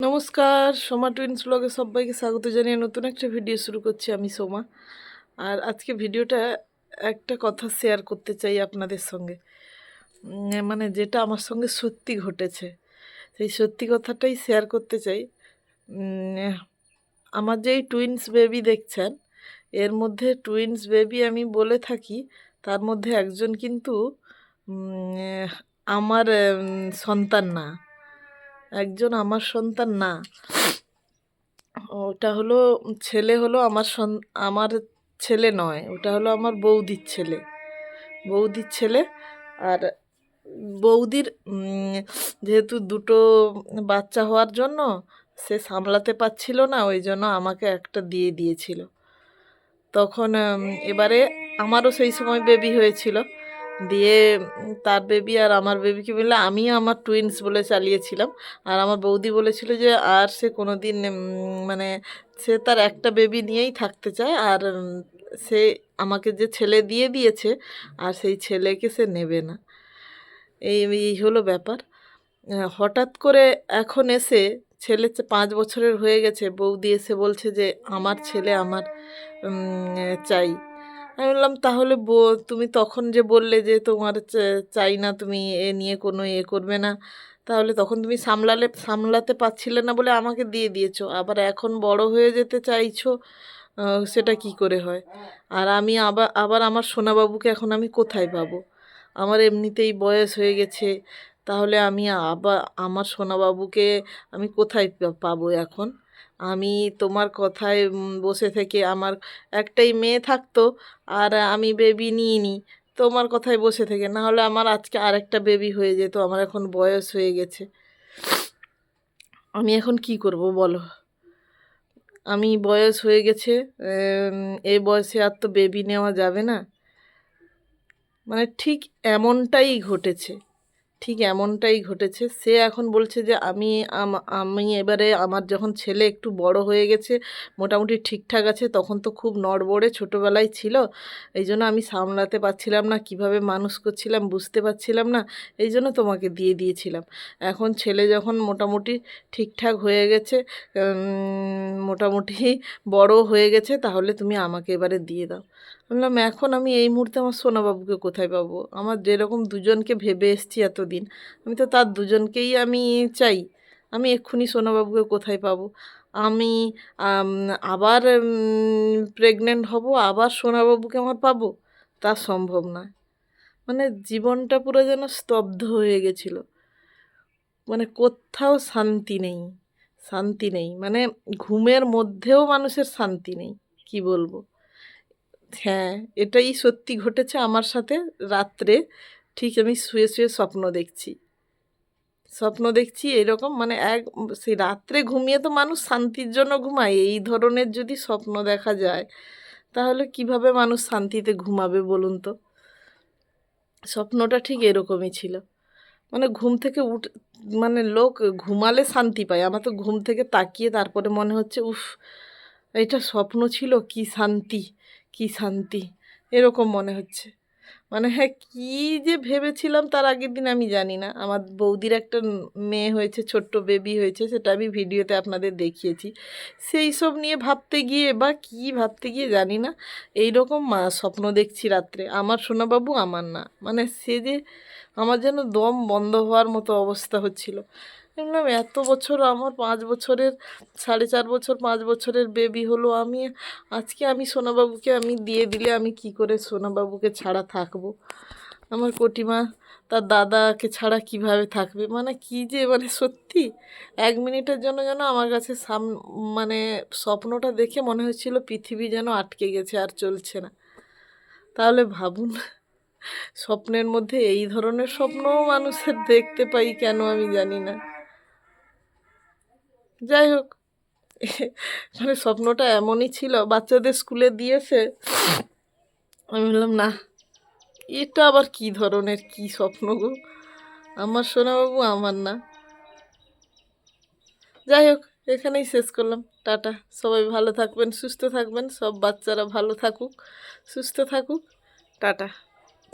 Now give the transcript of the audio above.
নমস্কার, সোমা টুইন্স ব্লগে সবাইকে স্বাগত জানিয়ে নতুন একটা ভিডিও শুরু করছি আমি সোমা। আর আজকে ভিডিওটা একটা কথা শেয়ার করতে চাই আপনাদের সঙ্গে। মানে যেটা আমার সঙ্গে সত্যি ঘটেছে। সেই সত্যি কথাটাই শেয়ার করতে চাই। আমার যেই টুইন্স বেবি দেখছেন, এর মধ্যে টুইন্স বেবি আমি বলে থাকি, তার মধ্যে একজন কিন্তু আমার সন্তান না। একজন আমার সন্তান না। ওটা হলো, ছেলে হলো আমার সন, আমার ছেলে নয়, ওটা হলো আমার বৌদির ছেলে। বৌদির ছেলে আর বৌদির যেহেতু দুটো বাচ্চা হওয়ার জন্য সে সামলাতে পারছিল না, ওই জন্য আমাকে একটা দিয়ে দিয়েছিল। তখন এবারে আমারও সেই সময় বেবি হয়েছিল। দিয়ে তার বেবি আর আমার বেবিকে মিলে আমি আমার টুইন্স বলে চালিয়েছিলাম। আর আমার বৌদি বলেছিল যে আর সে কোনো দিন মানে সে তার একটা বেবি নিয়েই থাকতে চায়। আর সে আমাকে যে ছেলে দিয়ে দিয়েছে, আর সেই ছেলেকে সে নেবে না। এই এই হলো ব্যাপার। হঠাৎ করে এখন এসে ছেলে পাঁচ বছরের হয়ে গেছে। বৌদি এসে বলছে যে আমার ছেলে আমার চাই। আমি বললাম, তাহলে তুমি তখন যে বললে যে তোমার চাই না তুমি এ নিয়ে কোনো এ করবে না, তাহলে তখন তুমি সামলালে, সামলাতে পারছিলে না বলে আমাকে দিয়ে দিয়েছ। আবার এখন বড় হয়ে যেতে চাইছো সেটা কি করে হয়? আর আমি আবার আবার আমার সোনাবাবুকে এখন আমি কোথায় পাবো? আমার এমনিতেই বয়স হয়ে গেছে, তাহলে আমি আবার আমার সোনাবাবুকে আমি কোথায় পাবো এখন? আমি তোমার কথায় বসে থেকে আমার একটাই মেয়ে থাকতো আর আমি বেবি নিইনি। তোমার কথায় বসে থেকে। না হলে আমার আজকে আরেকটা বেবি হয়ে যেত। আমার এখন বয়স হয়ে গেছে। আমি এখন কি করব বলো? আমি বয়স হয়ে গেছে এই বয়সে আর তো বেবি নেওয়া যাবে না। মানে ঠিক এমনটাই ঘটেছে। ঠিক এমনটাই ঘটেছে। সে এখন বলছে যে, আমি আমি এবারে আমার যখন ছেলে একটু বড় হয়ে গেছে, মোটামুটি ঠিকঠাক আছে, তখন তো খুব নড়বড়ে ছোটোবেলায় ছিল। এই জন্য আমি সামলাতে পারছিলাম না, কীভাবে মানুষ করছিলাম বুঝতে পারছিলাম না, এই জন্য তোমাকে দিয়ে দিয়েছিলাম। এখন ছেলে যখন মোটামুটি ঠিকঠাক হয়ে গেছে মোটামুটি বড় হয়ে গেছে, তাহলে তুমি আমাকে এবারে দিয়ে দাও। বললাম, এখন আমি এই মুহূর্তে আমার সোনাবাবুকে কোথায় পাবো? আমার যেরকম দুজনকে ভেবে এসছি এতদিন আমি তো তার দুজনকেই আমি চাই। আমি এক্ষুনি সোনাবাবুকে কোথায় পাবো? আমি আবার প্রেগনেন্ট হব, আবার সোনাবাবুকে আমার পাবো? তা সম্ভব নয় মানে জীবনটা পুরো যেন স্তব্ধ হয়ে গেছিল। মানে কোথাও শান্তি নেই শান্তি নেই। মানে ঘুমের মধ্যেও মানুষের শান্তি নেই, কি বলব? হ্যাঁ এটাই সত্যি ঘটেছে আমার সাথে রাত্রে। ঠিক আমি শুয়ে শুয়ে স্বপ্ন দেখছি। স্বপ্ন দেখছি এরকম মানে এক সেই রাত্রে ঘুমিয়ে তো মানুষ শান্তির জন্য ঘুমায়। এই ধরনের যদি স্বপ্ন দেখা যায়, তাহলে কীভাবে মানুষ শান্তিতে ঘুমাবে বলুন তো? স্বপ্নটা ঠিক এরকমই ছিল। মানে ঘুম থেকে উঠ মানে লোক ঘুমালে শান্তি পায়। আমার তো ঘুম থেকে তাকিয়ে তারপরে মনে হচ্ছে, উফ, এটা স্বপ্ন ছিল, কি শান্তি কি শান্তি। এরকম মনে হচ্ছে। মানে হ্যাঁ কী যে ভেবেছিলাম তার আগের দিন আমি জানি না। আমার বৌদির একটা মেয়ে হয়েছে, ছোট্ট বেবি হয়েছে, সেটা আমি ভিডিওতে আপনাদের দেখিয়েছি। সেই সব নিয়ে ভাবতে গিয়ে বা কী ভাবতে গিয়ে জানি না। এই রকম মা- স্বপ্ন দেখছি রাত্রে, আমার সোনাবাবু আমার না। মানে সে যে আমার যেন দম বন্ধ হওয়ার মতো অবস্থা হচ্ছিল। আমি এত বছর আমার পাঁচ বছরের, সাড়ে চার বছর, পাঁচ বছরের বেবি হলো আমি। আজকে আমি সোনাবাবুকে আমি দিয়ে দিলে আমি কি করে সোনাবাবুকে ছাড়া থাকব? আমার কটিমা, তার দাদাকে ছাড়া কীভাবে থাকবে? মানে কি যে মানে সত্যি, এক মিনিটের জন্য যেন আমার কাছে সাম মানে স্বপ্নটা দেখে মনে হচ্ছিল পৃথিবী যেন আটকে গেছে আর চলছে না। তাহলে ভাবুন, স্বপ্নের মধ্যে এই ধরনের স্বপ্নও মানুষের দেখতে পাই কেন আমি জানি না। যাই হোক মানে স্বপ্নটা এমনই ছিল, বাচ্চাদের স্কুলে দিয়েছে। আমি বললাম, না, এটা আবার কি ধরনের কি স্বপ্ন গো? আমার সোনাবাবু আমার না। যাই হোক, এখানেই শেষ করলাম। টাটা। সবাই ভালো থাকবেন, সুস্থ থাকবেন, সব বাচ্চারা ভালো থাকুক, সুস্থ থাকুক। টাটা।